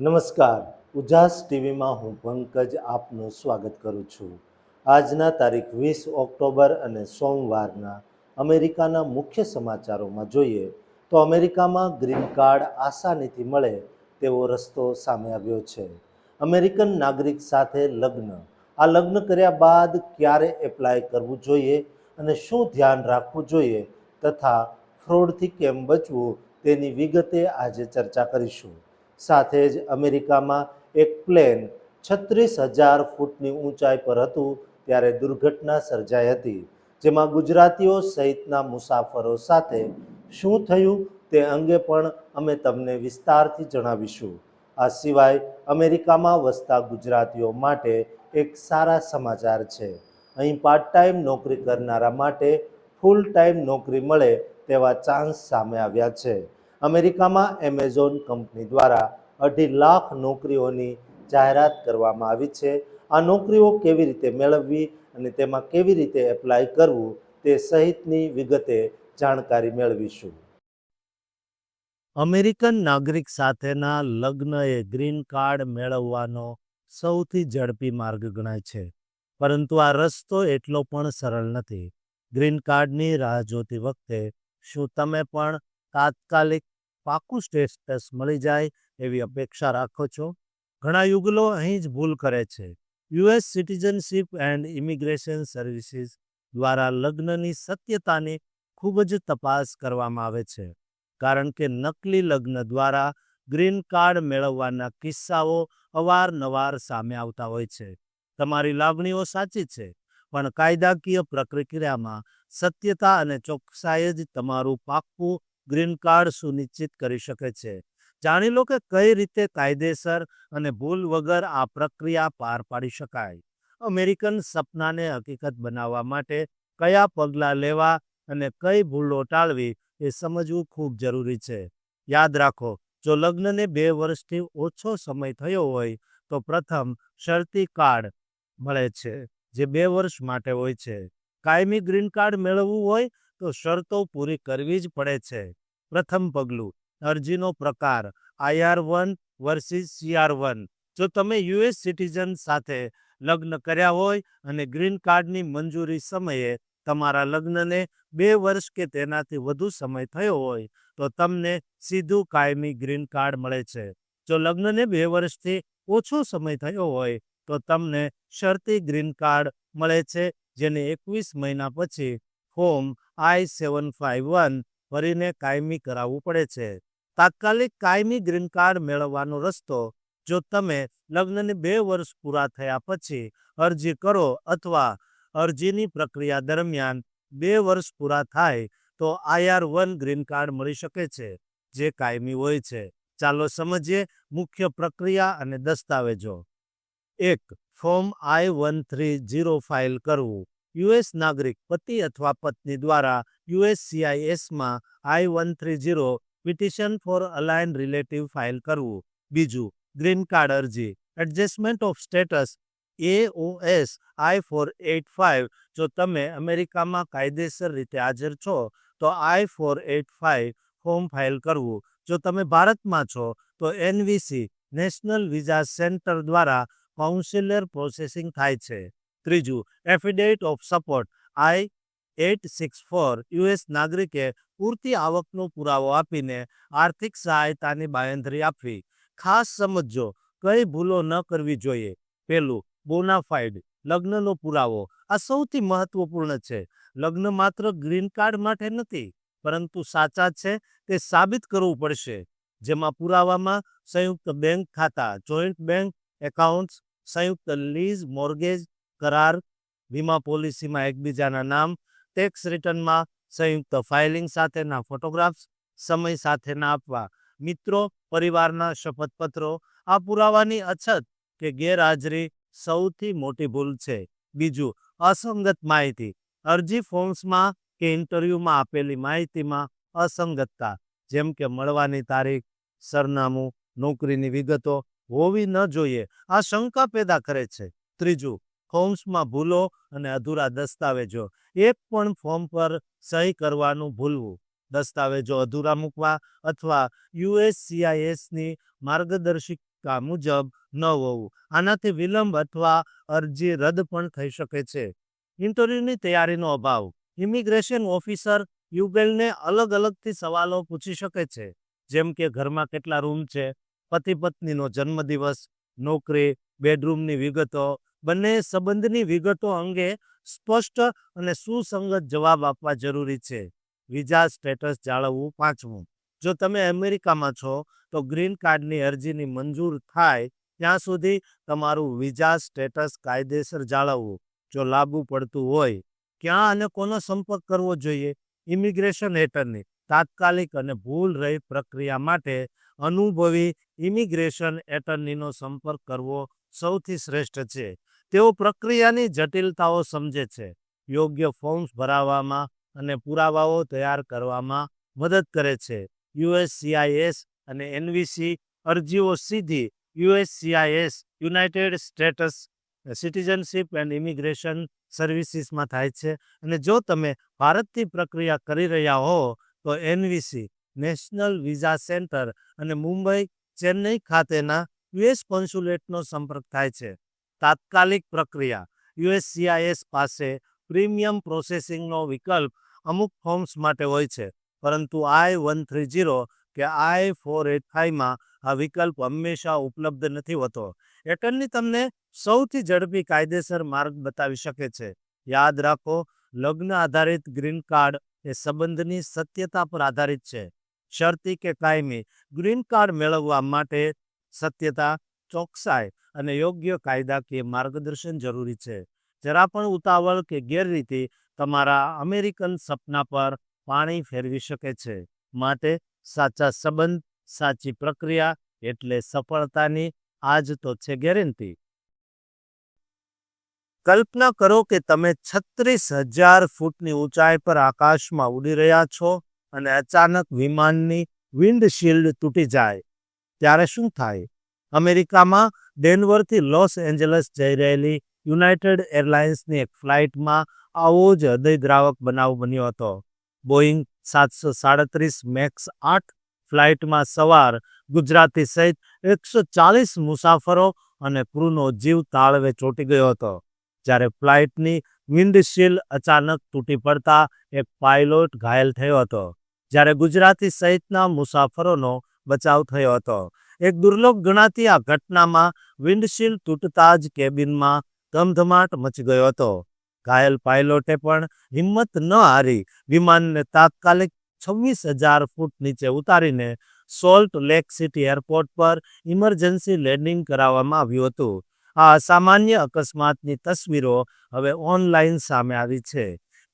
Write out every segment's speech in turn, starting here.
નમસ્કાર. ઉજાસ ટીવીમાં હું પંકજ આપનું સ્વાગત કરું છું. આજના તારીખ વીસ ઓક્ટોબર અને સોમવારના અમેરિકાના મુખ્ય સમાચારોમાં જોઈએ તો અમેરિકામાં ગ્રીન કાર્ડ આસાનીથી મળે તેવો રસ્તો સામે આવ્યો છે. અમેરિકન નાગરિક સાથે લગ્ન. આ લગ્ન કર્યા બાદ ક્યારે એપ્લાય કરવું જોઈએ અને શું ધ્યાન રાખવું જોઈએ તથા ફ્રોડથી કેમ બચવું તેની વિગતે આજે ચર્ચા કરીશું. સાથે જ અમેરિકામાં એક પ્લેન છત્રીસ હજાર ફૂટની ઊંચાઈ પર હતું ત્યારે દુર્ઘટના સર્જાઈ હતી, જેમાં ગુજરાતીઓ સહિતના મુસાફરો સાથે શું થયું તે અંગે પણ અમે તમને વિસ્તારથી જણાવીશું. આ સિવાય અમેરિકામાં વસતા ગુજરાતીઓ માટે એક સારા સમાચાર છે. અહીં પાર્ટ ટાઈમ નોકરી કરનારા માટે ફૂલ ટાઈમ નોકરી મળે તેવા ચાન્સ સામે આવ્યા છે. અમેરિકામાં એમેઝોન કંપની દ્વારા અઢી લાખ નોકરીઓની જાહેરાત કરવામાં આવી છે. આ નોકરીઓ કેવી રીતે મેળવવી અને તેમાં કેવી રીતે એપ્લાય કરવું તે સહિતની વિગતે જાણકારી મેળવીશું. અમેરિકન નાગરિક સાથેના લગ્ન એ ગ્રીન કાર્ડ મેળવવાનો સૌથી ઝડપી માર્ગ ગણાય છે. પરંતુ આ રસ્તો એટલો પણ સરળ નથી. ગ્રીન કાર્ડની રાહ જોતી વખતે શું તમે પણ તાત્કાલિક પાકું સ્ટેટસ મળી જાય એવી અપેક્ષા રાખો છો? ઘણા યુગલો અહીં જ ભૂલ કરે છે. US citizenship and immigration services દ્વારા લગ્નની સત્યતાની ખૂબ જ તપાસ કરવામાં આવે છે. કારણ કે નકલી લગ્ન દ્વારા ગ્રીન કાર્ડ મેળવવાના કિસ્સાઓ અવારનવાર સામે આવતા હોય છે. તમારી લાગણીઓ સાચી છે, પણ કાયદાકીય પ્રક્રિયામાં સત્યતા અને ચોકસાઈ જ તમારું પાક્કું ગ્રીન કાર્ડ સુનિશ્ચિત કરી શકે છે. જાણી લો કે કઈ રીતે કાયદેસર અને ભૂલ વગર આ પ્રક્રિયા પાર પાડી શકાય. અમેરિકન સપનાને હકીકત બનાવવા માટે કયા પગલાં લેવા અને કઈ ભૂલો ટાળવી એ સમજવું ખૂબ જરૂરી છે. યાદ રાખો, જો લગ્નને બે વર્ષથી ઓછો સમય થયો હોય, તો પ્રથમ શરતી કાર્ડ મળે છે, જે બે વર્ષ માટે હોય છે. કાયમી ગ્રીન કાર્ડ મેળવવું હોય તો શરતો પૂરી કરવી જ પડે છે. પ્રથમ પગલું, અરજીનો પ્રકાર IR one versus CR one. જો તમે યુએસ સિટીઝન સાથે લગ્ન કર્યા હોય અને ગ્રીન કાર્ડની મંજૂરી સમયે તમારા લગ્નને બે વર્ષ કે તેનાથી વધુ સમય થયો હોય, તો તમને સીધું કાયમી ગ્રીન કાર્ડ મળે છે. જો લગ્નને બે વર્ષથી ઓછો સમય થયો હોય, તો તમને શરતી ગ્રીન કાર્ડ મળે છે, જેને એકવીસ મહિના પછી form I seven five one ભરીને કાયમી કરાવવું પડે છે. તાત્કાલિક કાયમી ગ્રીન કાર્ડ મેળવવાનો રસ્તો, જો તમે લગ્નને બે વર્ષ પૂરા થયા પછી અરજી કરો અથવા અરજીની પ્રક્રિયા દરમિયાન બે વર્ષ પૂરા થાય, તો આઈઆર વન ગ્રીન કાર્ડ મળી શકે છે, જે કાયમી હોય છે. ચાલો સમજીએ મુખ્ય પ્રક્રિયા અને દસ્તાવેજો. એક, form I one three zero file કરવું. યુએસ નાગરિક પતિ અથવા પત્ની દ્વારા યુએસસીઆઈએસમાં I one three zero petition for alien relative file કરવું. બીજું, ગ્રીન કાર્ડ અરજી. Adjustment of status AOS I four eight five. જો તમે અમેરિકામાં કાયદેસર રીતે હાજર છો, તો I four eight five form file કરવું. જો તમે ભારતમાં છો, તો એનવીસી નેશનલ વિઝા સેન્ટર દ્વારા કાઉન્સિલર પ્રોસેસિંગ થાય છે. ત્રીજું affidavit of support I eight six four US નાગરિકે પૂરતી આવકનો પુરાવો આપીને આર્થિક સહાયતાની બાંયધરી આપવી. ખાસ સમજો કઈ ભૂલો ન કરવી જોઈએ. પહેલું બોનાફાઇડ લગ્નનો પુરાવો. આ સૌથી મહત્વપૂર્ણ છે. લગ્ન માત્ર ગ્રીન કાર્ડ માટે નથી, પરંતુ સાચા છે, તે સાબિત કરવું પડશે. જેમાં પુરાવામાં સંયુક્ત બેંક ખાતા જોઈન્ટ બેંક એકાઉન્ટ્સ સંયુક્ત લીઝ મોર્ગેજ કરાર, વીમા પોલિસીમાં એકબીજાના નામ ટેક્સ રિટર્નમાં સંયુક્ત ફાઇલિંગ સાથેના ફોટોગ્રાફ્સ સમય સાથેના આપવા. મિત્રો, પરિવારના શપથપત્રો, આ પુરાવાની અછત કે ગેરહાજરી સૌથી મોટી ભૂલ છે. બીજું, અસંગત માહિતી. અરજી ફોર્મ્સમાં કે ઇન્ટરવ્યુમાં આપેલી માહિતીમાં અસંગતતા, જેમ કે મળવાની તારીખ, સરનામું, નોકરીની વિગતો હોવી ન જોઈએ. આ શંકા પેદા કરે છે. ત્રીજું ફોર્મ્સમાં ભૂલો અને અધૂરા દસ્તાવેજો. એક પણ ફોર્મ પર સહી કરવાનું ભૂલવું. દસ્તાવેજો અધૂરા મૂકવા અથવા યુએસસીઆઈએસની માર્ગદર્શિકા મુજબ ન હોવું. આનાથી વિલંબ અથવા અરજી રદ પણ થઈ શકે છે. ઇન્ટરવ્યૂની તૈયારીનો અભાવ. ઇમિગ્રેશન ઓફિસર યુગલને અલગ અલગથી સવાલો પૂછી શકે છે. જેમ કે, ઘરમાં કેટલા રૂમ છે? પતિ પત્નીનો જન્મદિવસ, નોકરી, બેડરૂમની વિગતો બંને સંબંધની વિગતો અંગે સ્પષ્ટ અને સુસંગત જવાબ આપવા જરૂરી છે. વિઝા સ્ટેટસ જાળવવું પાંચમું. જો તમે અમેરિકામાં છો, તો ગ્રીન કાર્ડની અરજીની મંજૂર થાય ત્યાં સુધી તમારું વિઝા સ્ટેટસ કાયદેસર જાળવવું. જો લાગુ પડતું હોય, ક્યાં અને કોનો સંપર્ક કરવો જોઈએ? ઇમિગ્રેશન હેઠળની તાત્કાલિક અને ભૂલ રહી પ્રક્રિયા માટે અનુભવી ઇમિગ્રેશન એટર્નીનો સંપર્ક કરવો સૌથી શ્રેષ્ઠ છે. તેઓ પ્રક્રિયાની જટિલતાઓ સમજે છે, યોગ્ય ફોર્મ્સ ભરાવવામાં અને પુરાવાઓ તૈયાર કરવામાં મદદ કરે છે. યુએસસીઆઈએસ અને એનવીસી અરજીઓ સીધી USCIS, United States citizenship and immigration સર્વિસીસમાં થાય છે અને જો તમે ભારતથી પ્રક્રિયા કરી રહ્યા હો, તો એનવીસી, નેશનલ વિઝા સેન્ટર અને મુંબઈ, ચેન્નઈ ખાતેના યુએસ કોન્સ્યુલેટનો સંપર્ક થાય છે. તાત્કાલિક પ્રક્રિયા. યુએસસીઆઈએસ પાસે પ્રીમિયમ પ્રોસેસિંગનો વિકલ્પ અમુક ફોર્મ્સ માટે હોય છે, પરંતુ આઈ વન થ્રી જીરો કે આઈ ફોર એટ ફાઇવમાં આ વિકલ્પ હંમેશા ઉપલબ્ધ નથી હોતો. એટર્ની તમને સૌથી ઝડપી કાયદેસર માર્ગ બતાવી શકે છે. યાદ રાખો, લગ્ન આધારિત ગ્રીન કાર્ડ એ સંબંધની સત્યતા પર આધારિત છે. શરતી કે કાયમી, ગ્રીન કાર્ડ મેળવવા માટે સત્યતા ચોકસાઈ અને યોગ્ય કાયદાકીય માર્ગદર્શન જરૂરી છે. જરા પણ ઉતાવળ કે ગેરરીતિ તમારા અમેરિકન સપના પર પાણી ફેરવી શકે છે. માટે સાચા સંબંધ, સાચી પ્રક્રિયા એટલે સફળતાની આજ તો છે ગેરંટી. કલ્પના કરો કે તમે છત્રીસ હજાર ફૂટની ઊંચાઈ પર આકાશમાં ઉડી રહ્યા છો અને અચાનક વિમાનની વિન્ડશીલ્ડ તૂટી જાય. ત્યારે શું થાય? અમેરિકામાં ડેનવરથી લોસ એન્જલસ જઈ રહેલી યુનાઇટેડ એરલાઇન્સની એક ફ્લાઇટમાં આવો જ હૃદયદ્રાવક બનાવ બન્યો હતો. બોઈંગ સાતસો સાડત્રીસ મેક્સ આઠ, ફ્લાઇટમાં સવાર ગુજરાતી સહિત એકસો ચાલીસ મુસાફરો અને ક્રૂનો જીવ તાળવે ચોંટી ગયો હતો. જ્યારે ફ્લાઇટની વિન્ડશીલ્ડ અચાનક તૂટી પડતા એક પાયલોટ ઘાયલ થયો હતો. જ્યારે ગુજરાતી સહિતના મુસાફરોનો બચાવ થયો હતો. એક દુર્લભ ગણાતી આ ઘટનામાં વિન્ડશીલ્ડ તૂટતા જ કેબિનમાં ધમધમાટ મચી ગયો હતો. ઘાયલ પાયલોટે પણ હિંમત ન હારી વિમાનને તાત્કાલિક છવ્વીસ હજાર ફૂટ નીચે ઉતારીને સોલ્ટ લેક સિટી એરપોર્ટ પર ઇમરજન્સી લેન્ડિંગ કરાવવામાં આવ્યું હતું. આ અસામાન્ય અકસ્માતની તસવીરો હવે ઓનલાઈન સામે આવી છે,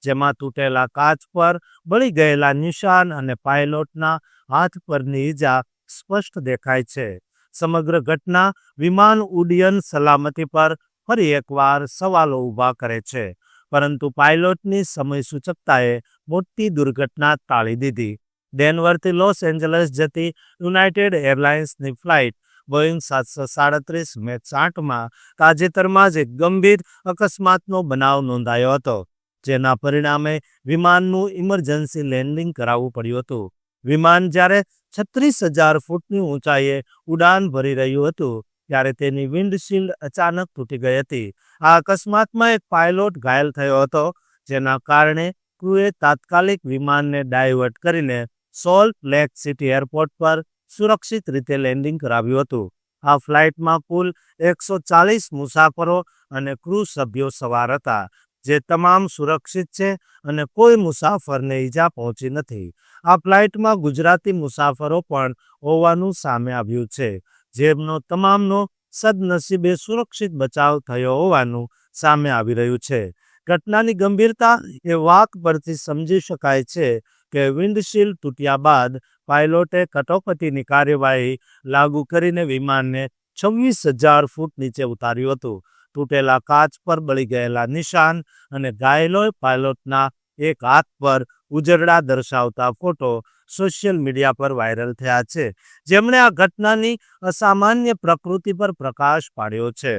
જેમાં તૂટેલા કાચ પર બળી ગયેલા નિશાન અને પાયલોટના હાથ પરની ઈજા સ્પષ્ટ દેખાય છે. સમગ્ર ઘટના વિમાન ઉડ્ડયન સલામતી પર ફરી એકવાર સવાલો ઊભા કરે છે. પરંતુ પાયલોટની સમય સૂચકતાએ મોટી દુર્ઘટના ટાળી દીધી. ડેનવરથી લોસ એન્જલસ જતી યુનાઇટેડ એરલાઇન્સની ફ્લાઇટ બોઈંગ સાતસો સાડત્રીસ મેક્સ આઠમાં તાજેતરમાં જ એક ગંભીર અકસ્માતનો બનાવ નોંધાયો હતો, જેના પરિણામે વિમાનનું ઇમરજન્સી લેન્ડિંગ કરાવવું પડ્યું હતું. વિમાન જ્યારે છત્રીસ હજાર ફૂટની ઊંચાઈએ ઉડાન ભરી રહ્યું હતું, ત્યારે તેની વિન્ડશીલ્ડ અચાનક તૂટી ગઈ હતી. આ અકસ્માતમાં એક પાયલોટ ઘાયલ થયો હતો, જેના કારણે ક્રૂએ તાત્કાલિક વિમાનને ડાયવર્ટ કરીને સોલ્ટ લેક સિટી એરપોર્ટ પર સુરક્ષિત રીતે લેન્ડિંગ કરાવ્યું હતું. આ ફ્લાઇટમાં કુલ એકસો ચાલીસ મુસાફરો અને ક્રૂ સભ્યો સવાર હતા. જે તમામ સુરક્ષિત છે અને કોઈ મુસાફરને ઈજા પહોંચી નથી. આ ફ્લાઇટમાં ગુજરાતી મુસાફરો પણ હોવાનું સામે આવ્યું છે. જેમનો તમામનો સદનસીબે સુરક્ષિત બચાવ થયો હોવાનું સામે આવી રહ્યું છે. ઘટનાની ગંભીરતા એ વાક પરથી સમજી શકાય છે કે વિન્ડશીલ્ડ તૂટ્યા બાદ પાયલોટે કટોકટીની કાર્યવાહી લાગુ કરીને વિમાનને છવ્વીસ હજાર ફૂટ નીચે ઉતાર્યું હતું. તૂટેલા કાચ પર બળી ગયેલા નિશાન અને ઘાયલો પાયલોટના એક હાથ પર ઉજરડા દર્શાવતા ફોટો સોશિયલ મીડિયા પર વાયરલ થયા છે. જેમણે આ ઘટનાની અસામાન્ય પ્રકૃતિ પર પ્રકાશ પાડ્યો છે.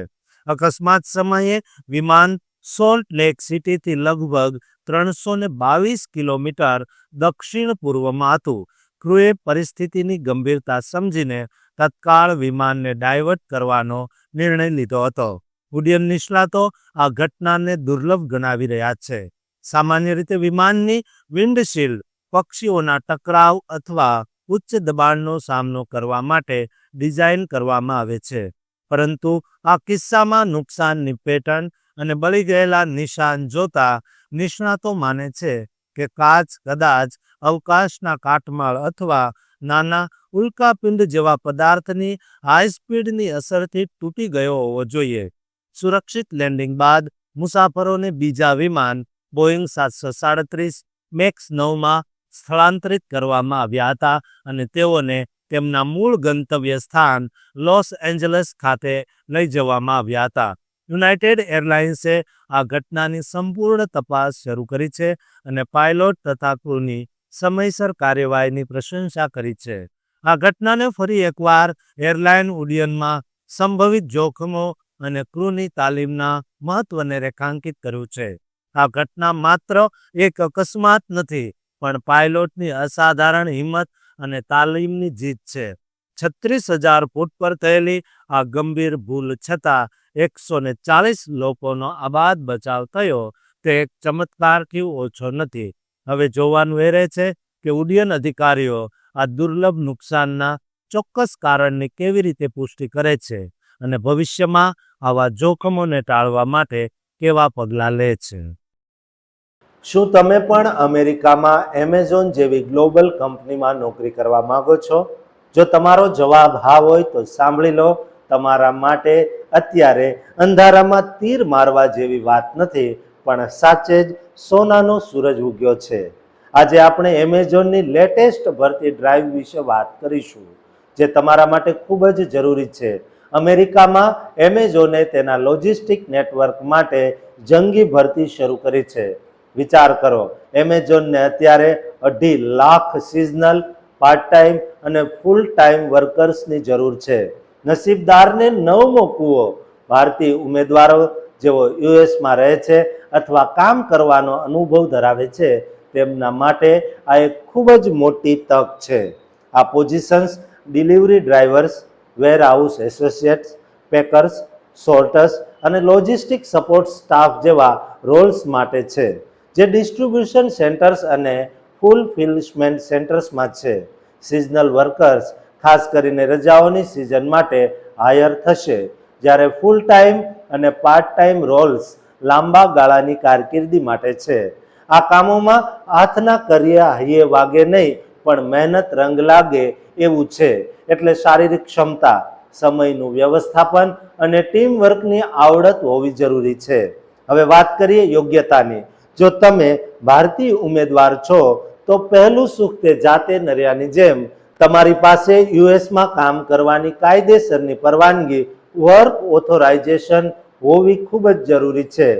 અકસ્માત સમયે વિમાન સોલ્ટ લેક સિટીથી લગભગ ત્રણસો ને બાવીસ કિલોમીટર દક્ષિણ પૂર્વમાં હતું. ક્રૂએ પરિસ્થિતિની ગંભીરતા સમજીને તત્કાળ વિમાનને ડાયવર્ટ કરવાનો નિર્ણય લીધો હતો. ઉડ્ડયન નિષ્ણાતો આ ઘટનાને દુર્લભ ગણાવી રહ્યા છે. સામાન્ય રીતે વિમાનની વિન્ડશીલ્ડ પક્ષીઓના ટકરાવ અથવા ઉચ્ચ દબાણનો સામનો કરવા માટે ડિઝાઇન કરવામાં આવે છે. પરંતુ આ કિસ્સામાં નુકસાનની પેટર્ન અને બળી ગયેલા નિશાન જોતા નિષ્ણાતો માને છે કે કાચ કદાચ અવકાશના કાટમાળ અથવા નાના ઉલ્કાપિંડ જેવા પદાર્થની હાઈ સ્પીડની અસરથી તૂટી ગયો હોવો જોઈએ. સુરક્ષિત લેન્ડિંગ બાદ મુસાફરોને બીજા વિમાન બોઈંગ સાતસો સાડત્રીસ મેક્સ નવમાં સ્થળાંતરિત કરવામાં આવ્યા હતા અને તેઓને તેમના મૂળ ગંતવ્ય સ્થાન લોસ એન્જલસ ખાતે લઈ જવામાં આવ્યા હતા. યુનાઇટેડ એરલાઇન્સે આ ઘટનાની સંપૂર્ણ તપાસ શરૂ કરી છે અને પાયલોટ તથા ક્રૂની સમયસર કાર્યવાહીની પ્રશંસા કરી છે. આ ઘટનાને ફરી એકવાર એરલાઇન ઉડ્ડયનમાં સંભવિત જોખમો અને ક્રૂની તાલીમના મહત્વને રેખાંકિત કર્યું છે. આ ઘટના માત્ર એક અકસ્માત નથી, પણ પાયલોટની અસાધારણ હિંમત અને તાલીમની જીત છે. છત્રીસ હજાર ફૂટ પર થયેલી આ ગંભીર ભૂલ છતાં એકસો ને ચાલીસ લોકોનો આબાદ બચાવ થયો. તે એક ચમત્કારથી ઓછો નથી. હવે જોવાનું એ રહે છે કે ઉડ્ડયન અધિકારીઓ આ દુર્લભ નુકસાનના ચોક્કસ કારણની કેવી રીતે પુષ્ટિ કરે છે અને ભવિષ્યમાં આવા જોખમોને ટાળવા માટે કેવા પગલાં લે છે? શું તમે પણ અમેરિકામાં એમેઝોન જેવી ગ્લોબલ કંપનીમાં નોકરી કરવા માંગો છો? જો તમારો જવાબ હા હોય તો સાંભળી લો, તમારા માટે અત્યારે અંધારામાં તીર મારવા જેવી વાત નથી, પણ સાચે જ સોનાનો સૂરજ ઉગ્યો છે. આજે આપણે એમેઝોનની લેટેસ્ટ ભરતી ડ્રાઈવ વિશે વાત કરીશું, જે તમારા માટે ખૂબ જ જરૂરી છે. અમેરિકામાં એમેઝોને તેના લોજિસ્ટિક નેટવર્ક માટે જંગી ભરતી શરૂ કરી છે. વિચાર કરો, એમેઝોનને અત્યારે અઢી લાખ સિઝનલ પાર્ટ ટાઈમ અને ફૂલ ટાઈમ વર્કર્સની જરૂર છે. નસીબદારને નવમો કૂવો, ભારતીય ઉમેદવારો જેઓ યુએસમાં રહે છે અથવા કામ કરવાનો અનુભવ ધરાવે છે, તેમના માટે આ એક ખૂબ જ મોટી તક છે. આ positions delivery drivers warehouse associates, packers, sorters અને લોજિસ્ટિક સપોર્ટ સ્ટાફ જેવા રોલ્સ માટે છે, જે ડિસ્ટ્રીબ્યુશન સેન્ટર્સ અને ફૂલફિલમેન્ટ સેન્ટર્સમાં છે. સિઝનલ વર્કર્સ, ખાસ કરીને રજાઓની સિઝન માટે હાયર થશે, જ્યારે ફૂલ ટાઈમ અને પાર્ટ ટાઈમ રોલ્સ લાંબા ગાળાની કારકિર્દી માટે છે. આ કામોમાં હાથના કર્યા હૈયે વાગે નહીં, પણ મહેનત રંગ લાગે એવું છે. એટલે શારીરિક ક્ષમતા, સમયનું વ્યવસ્થાપન અને ટીમ વર્કની આવડત હોવી જરૂરી છે. હવે વાત કરીએ યોગ્યતાની. જો તમે ભારતીય ઉમેદવાર છો, તો પહેલું સુખ તે જાતે નર્યાની જેમ. તમારી પાસે યુએસમાં કામ કરવાની કાયદેસરની પરવાનગી, વર્ક ઓથોરાઇઝેશન હોવી ખૂબ જ જરૂરી છે.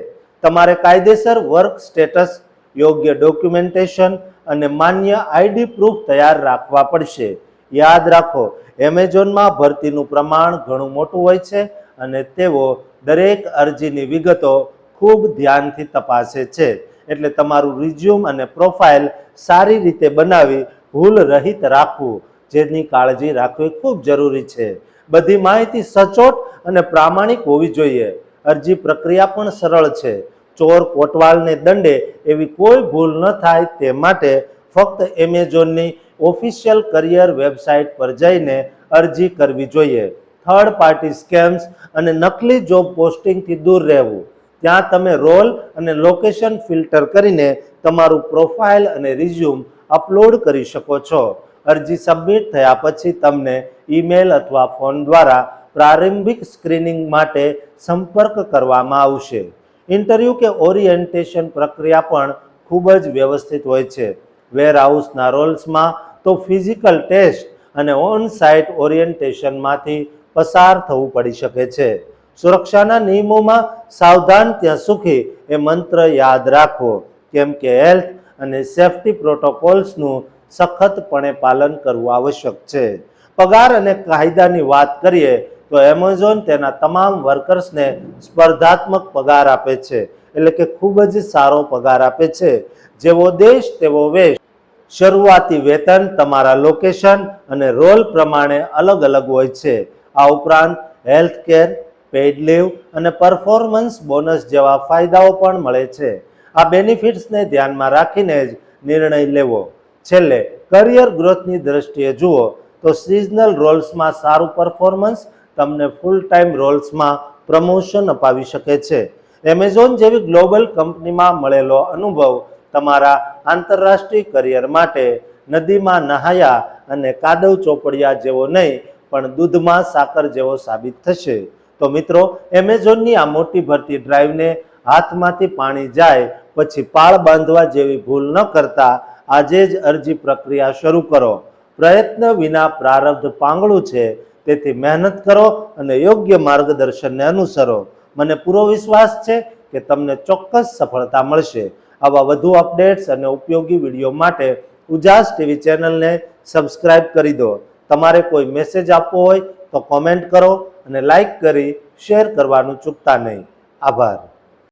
તમારે કાયદેસર વર્ક સ્ટેટસ, યોગ્ય ડોક્યુમેન્ટેશન અને માન્ય આઈડી પ્રૂફ તૈયાર રાખવા પડશે. યાદ રાખો, એમેઝોનમાં ભરતીનું પ્રમાણ ઘણું મોટું હોય છે અને તેઓ દરેક અરજીની વિગતો ખૂબ ધ્યાનથી તપાસે છે. એટલે તમારું રિઝ્યુમ અને પ્રોફાઇલ સારી રીતે બનાવી ભૂલ રહિત રાખવું, જેની કાળજી રાખવી ખૂબ જરૂરી છે. બધી માહિતી સચોટ અને પ્રામાણિક હોવી જોઈએ. અરજી પ્રક્રિયા પણ સરળ છે. ચોર કોટવાલને દંડે એવી કોઈ ભૂલ ન થાય તે માટે ફક્ત એમેઝોનની ઓફિશિયલ કરિયર વેબસાઇટ પર જઈને અરજી કરવી જોઈએ. થર્ડ પાર્ટી સ્કેમ્સ અને નકલી જોબ પોસ્ટિંગથી દૂર રહેવું. ત્યાં તમે રોલ અને લોકેશન ફિલ્ટર કરીને તમારું પ્રોફાઇલ અને રિઝ્યુમ અપલોડ કરી શકો છો. અરજી સબમિટ થયા પછી તમને ઈમેલ અથવા ફોન દ્વારા પ્રારંભિક સ્ક્રીનિંગ માટે સંપર્ક કરવામાં આવશે. ઇન્ટરવ્યૂ કે ઓરિએન્ટેશન પ્રક્રિયા પણ ખૂબ જ વ્યવસ્થિત હોય છે. વેરહાઉસના રોલ્સમાં તો ફિઝિકલ ટેસ્ટ અને ઓન સાઇટ ઓરિએન્ટેશનમાંથી પસાર થવું પડી શકે છે. સુરક્ષાના નિયમોમાં સાવધાન ત્યાં સુખી એ મંત્ર યાદ રાખવો, કેમ કે હેલ્થ અને સેફટી પ્રોટોકોલ્સનું સખતપણે પાલન કરવું આવશ્યક છે. પગાર અને કાયદાની વાત કરીએ, તો એમેઝોન તેના તમામ વર્કર્સને સ્પર્ધાત્મક પગાર આપે છે, એટલે કે ખૂબ જ સારો પગાર આપે છે. જેવો દેશ તેવો વેશ શરૂઆતી વેતન, તમારા લોકેશન અને રોલ પ્રમાણે અલગ અલગ હોય છે. આ ઉપરાંત હેલ્થ કેર પેઇડ લીવ અને પરફોર્મન્સ બોનસ જેવા ફાયદાઓ પણ મળે છે. આ બેનિફિટ્સને ધ્યાનમાં રાખીને જ નિર્ણય લેવો. છેલ્લે કરિયર ગ્રોથની દ્રષ્ટિએ જુઓ, તો સિઝનલ રોલ્સમાં સારું પરફોર્મન્સ તમને ફૂલ ટાઈમ રોલ્સમાં પ્રમોશન અપાવી શકે છે. એમેઝોન જેવી ગ્લોબલ કંપનીમાં મળેલો અનુભવ તમારા આંતરરાષ્ટ્રીય કરિયર માટે નદીમાં નહાયા અને કાદવ ચોપડિયા જેવો નહીં, પણ દૂધમાં સાકર જેવો સાબિત થશે. તો મિત્રો, એમેઝોનની આ મોટી ભરતી ડ્રાઈવને હાથમાંથી પાણી જાય, પછી પાળ બાંધવા જેવી ભૂલ ન કરતા આજે જ અરજી પ્રક્રિયા શરૂ કરો. પ્રયત્ન વિના પ્રારબ્ધ પાંગળું છે, તેથી મહેનત કરો અને યોગ્ય માર્ગદર્શનને અનુસરો. મને પૂરો વિશ્વાસ છે કે તમને ચોક્કસ સફળતા મળશે. આવા વધુ અપડેટ્સ અને ઉપયોગી વીડિયો માટે ઉજાસ ટીવી ચેનલને સબસ્ક્રાઇબ કરી દો. તમારે કોઈ મેસેજ આપવો હોય તો કોમેન્ટ કરો અને લાઈક કરી શેર કરવાનું ચૂકતા નહીં. આભાર.